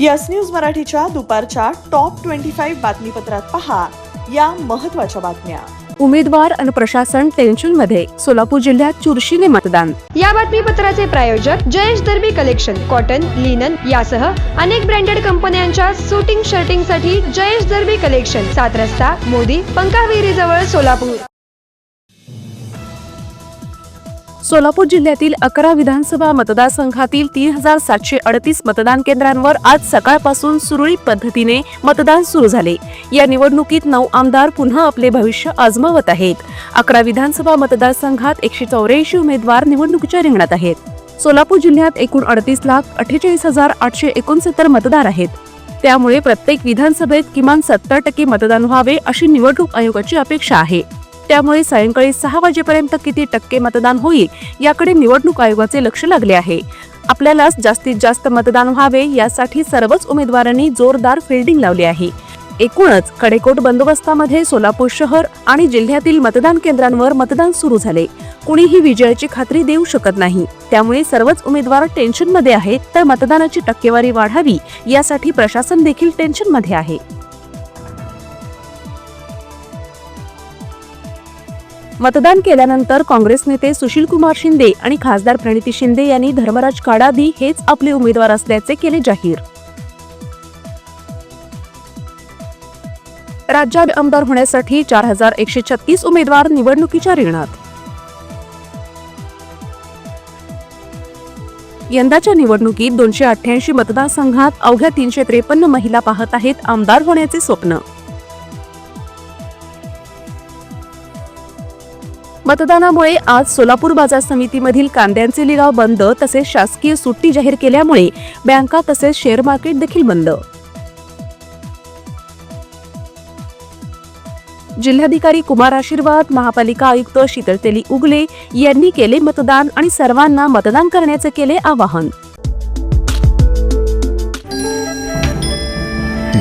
Yes news मराठीच्या दुपारच्या top twenty five बातमीपत्रात पहा या महत्त्वाच्या बातम्या. उमेदवार आणि प्रशासन टेन्शनमध्ये सोलापूर जिल्ह्यात चुरशीने मतदान. या बातमीपत्राचे प्रायोजक Jayesh Darbi collection cotton linen यासह अनेक ब्रँडेड कंपन्यांच्या सुटिंग शर्टिंगसाठी जयेश दर्बी कलेक्शन सात रस्ता मोदी पंकाविरी जवळ सोलापूर. सोलापूर जिल्ह्यातील अकरा विधानसभा मतदारसंघातील तीन हजार सातशे अडतीस मतदान केंद्रांवर आज सकाळपासून सुरळीत पद्धतीने मतदान सुरू झाले. या निवडणुकीत नऊ आमदार पुन्हा आपले भविष्य आजमावत आहेत. अकरा विधानसभा मतदारसंघात एकशे चौऱ्याऐंशी उमेदवार निवडणुकीच्या रिंगणात आहेत. सोलापूर जिल्ह्यात एकूण अडतीस लाख अठ्ठेचाळीस हजार आठशे एकोणसत्तर मतदार आहेत. त्यामुळे प्रत्येक विधानसभेत किमान सत्तर टक्के मतदान व्हावे अशी निवडणूक आयोगाची अपेक्षा आहे. त्यामुळे सायंकाळी सहा वाजेपर्यंत किती टक्के मतदान होईल याकडे निवडणूक आयोगाचे लक्ष लागले आहे. आपल्यालाच जास्तीत जास्त मतदान व्हावे यासाठी सर्वच उमेदवारांनी जोरदार फिल्डिंग लावली आहे. एकूणच कडेकोट बंदोबस्तामध्ये सोलापूर शहर आणि जिल्ह्यातील मतदान केंद्रांवर मतदान सुरू झाले. कुणीही विजयाची खात्री देऊ शकत नाही. त्यामुळे सर्वच उमेदवार टेन्शनमध्ये आहेत तर मतदानाची टक्केवारी वाढावी यासाठी प्रशासन देखील टेन्शनमध्ये आहे. मतदान केल्यानंतर काँग्रेस नेते सुशील कुमार शिंदे आणि खासदार प्रणिती शिंदे यांनी धर्मराज काडादी हेच आपले उमेदवार असल्याचे केले जाहीर. राज्यात आमदार होण्यासाठी चार हजार एकशे छत्तीस उमेदवार निवडणुकीच्या रिंगणात. यंदाच्या निवडणुकीत दोनशे अठ्ठ्याऐंशी मतदारसंघात अवघ्या तीनशे त्रेपन्न महिला पाहत आहेत आमदार होण्याचे स्वप्न. मतदानामुळे आज सोलापूर बाजार समितीमधील कांद्यांचे लिलाव बंद तसेच शासकीय सुट्टी जाहीर केल्यामुळे बँका तसेच शेअर मार्केट देखील बंद. जिल्हाधिकारी कुमार आशीर्वाद महापालिका आयुक्त शीतलतेली उगले यांनी केले मतदान आणि सर्वांना मतदान करण्याचे केले आवाहन.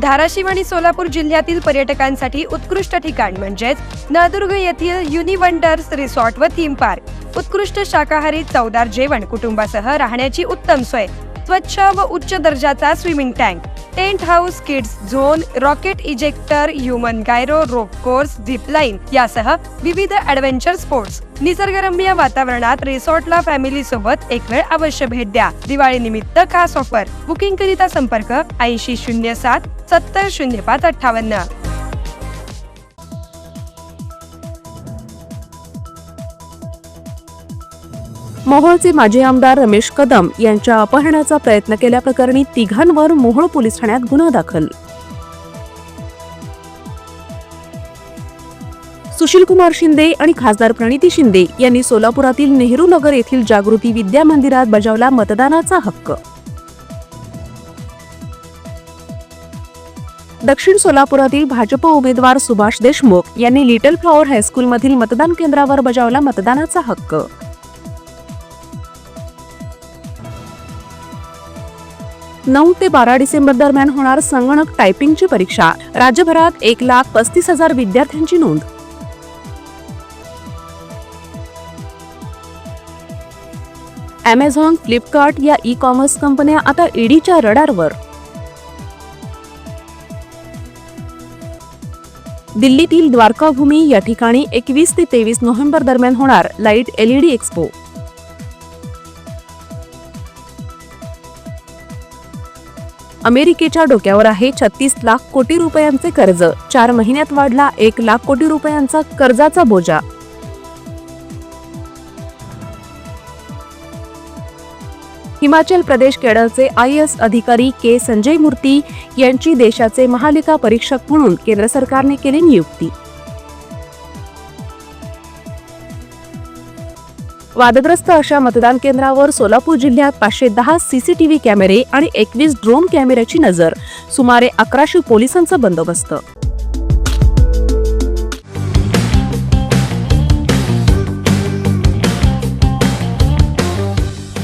धाराशिव आणि सोलापूर जिल्ह्यातील पर्यटकांसाठी उत्कृष्ट ठिकाण म्हणजेच नळदुर्ग येथील युनिवंडर्स रिसॉर्ट व थीम पार्क. उत्कृष्ट शाकाहारी चवदार जेवण कुटुंबासह राहण्याची उत्तम सोय. स्वच्छ व उच्च दर्जाचा swimming tank tent house kids zone rocket ejector human gyro rope course zipline यासह विविध ॲडव्हेंचर स्पोर्ट्स. निसर्गरम्य वातावरणात रिसॉर्टला फॅमिली सोबत एक वेळ अवश्य भेट द्या. दिवाळी निमित्त खास ऑफर. बुकिंग करिता संपर्क ऐंशी शून्य सात सत्तर शून्य पाच अठ्ठावन्न. मोहोळचे माजी आमदार रमेश कदम यांच्या अपहरणाचा प्रयत्न केल्याप्रकरणी तिघांवर मोहोळ पोलीस ठाण्यात गुन्हा दाखल. सुशील कुमार शिंदे आणि खासदार प्रणिती शिंदे यांनी सोलापुरातील नेहरू नगर येथील जागृती विद्या मंदिरात बजावला मतदानाचा हक्क. दक्षिण सोलापुरातील भाजप उमेदवार सुभाष देशमुख यांनी लिटल फ्लॉवर हायस्कूलमधील मतदान केंद्रावर बजावला मतदानाचा हक्क. नऊ ते बारा डिसेंबर दरम्यान होणार संगणक टायपिंगची परीक्षा. राज्यभरात एक लाख पस्तीस हजार विद्यार्थ्यांची नोंद. अमेझॉन फ्लिपकार्ट या ई कॉमर्स कंपन्या आता ईडीच्या रडारवर. दिल्लीतील द्वारकाभूमी या ठिकाणी एकवीस ते तेवीस नोव्हेंबर दरम्यान होणार लाइट एलईडी एक्स्पो. अमेरिकेच्या डोक्यावर आहे छत्तीस लाख कोटी रुपयांचे कर्ज. चार महिन्यात वाढला एक लाख कोटी रुपयांचा कर्जाचा बोजा. हिमाचल प्रदेश केडरचे आय एस अधिकारी के संजय मूर्ती यांची देशाचे महालेखा परीक्षक म्हणून केंद्र सरकारने केली नियुक्ती. वादग्रस्त अशा मतदान केंद्रावर सोलापूर जिल्ह्यात पाचशे दहा सीसीटीव्ही कॅमेरे आणि एकवीस ड्रोन कॅमेऱ्याची नजर सुमारे अकराशे पोलिसांचा बंदोबस्त.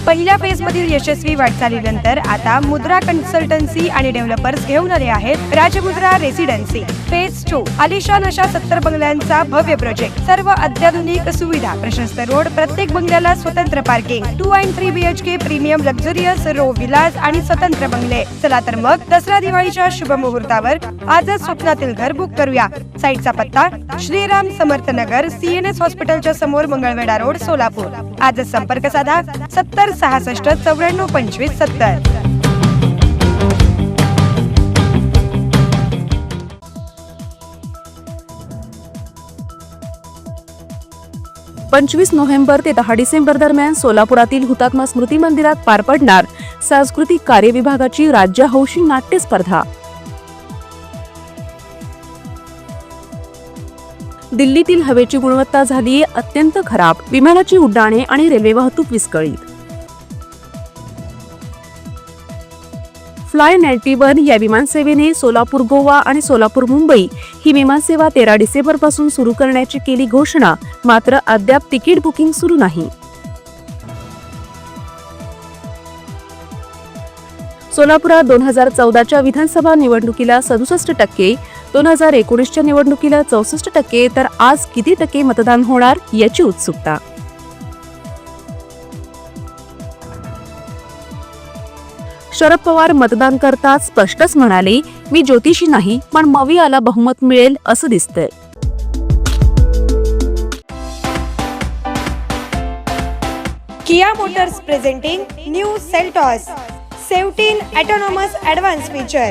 पहिल्या फेजमधील यशस्वी वाटचालीनंतर आता मुद्रा कन्सल्टन्सी आणि डेव्हलपर्स घेऊन आले आहेत राजमुद्रा रेसिडेन्सी. फेज टू आलिशान अशा सत्तर बंगल्यांचा भव्य प्रोजेक्ट सर्व अत्याधुनिक सुविधा प्रशस्त रोड प्रत्येक बंगल्याला स्वतंत्र parking two and three BHK premium luxurious row villas आणि स्वतंत्र बंगले. चला तर मग दसरा दिवाळीच्या शुभ मुहूर्तावर आजच स्वप्नातील घर बुक करूया. साईटचा पत्ता श्रीराम समर्थ नगर सीएनएस हॉस्पिटलच्या समोर मंगळवेढा रोड सोलापूर. आजच संपर्क साधा सत्तर सहासष्ट चौऱ्याण्णव पंचवीस सत्तर. पंचवीस नोव्हेंबर ते दहा डिसेंबर दरम्यान सोलापुरातील हुतात्मा स्मृती मंदिरात पार पडणार सांस्कृतिक कार्य विभागाची राज्य हौशी नाट्य स्पर्धा दिल्लीतील हवेची गुणवत्ता झाली अत्यंत खराब. विमानाची उड्डाणे आणि रेल्वे वाहतूक विस्कळीत. फ्लाय नाईन्टी वन या विमानसेवेने सोलापूर गोवा आणि सोलापूर मुंबई ही विमानसेवा तेरा डिसेंबरपासून सुरू करण्याची केली घोषणा. मात्र अद्याप तिकीट बुकिंग सुरू नाही. सोलापुरात दोन हजार चौदाच्या विधानसभा निवडणुकीला सदुसष्ट टक्के दोन हजार एकोणीसच्या निवडणुकीला चौसष्ट टक्के तर आज किती टक्के मतदान होणार याची उत्सुकता. शरद पवार मतदान करताच स्पष्टच म्हणाले मी ज्योतिषी नाही पण मवियाला बहुमत मिळेल असं दिसतंय. Kia motors presenting new Seltos seventeen autonomous advance feature.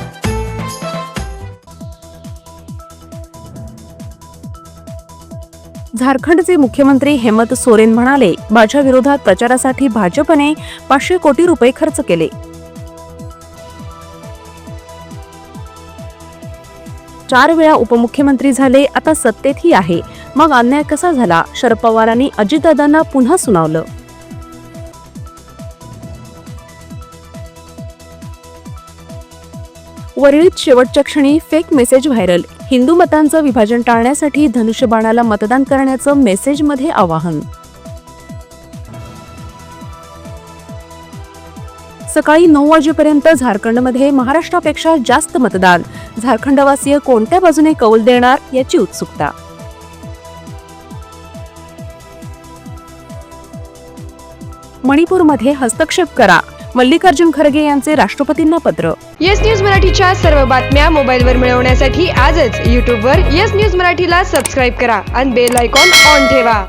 झारखंडचे मुख्यमंत्री हेमंत सोरेन म्हणाले माझ्या विरोधात प्रचारासाठी भाजपने पाचशे कोटी रुपये खर्च केले. चार वेळा उपमुख्यमंत्री झाले आता सत्तेतही आहे. मग अन्याय कसा झाला? शरद पवारांनी अजितदादांना पुन्हा सुनावलं. वरळीत शेवटच्या क्षणी फेक मेसेज व्हायरल हिंदू मतांचं विभाजन टाळण्यासाठी धनुष्यबाणाला मतदान करण्याचं मेसेजमध्ये आवाहन. सकाळी नऊ वाजेपर्यंत झारखंडमध्ये महाराष्ट्रापेक्षा जास्त मतदान. झारखंडवासीय कोणत्या बाजूने कौल देणार याची उत्सुकता? मणिपूरमध्ये हस्तक्षेप करा. मल्लिकार्जुन खरगे यांचे राष्ट्रपतींना पत्र. येस न्यूज मराठीच्या सर्व बातम्या मोबाईलवर मिळवण्यासाठी आजच यूट्यूबवर येस न्यूज मराठीला सबस्क्राईब करा आणि बेल आयकॉन ऑन ठेवा.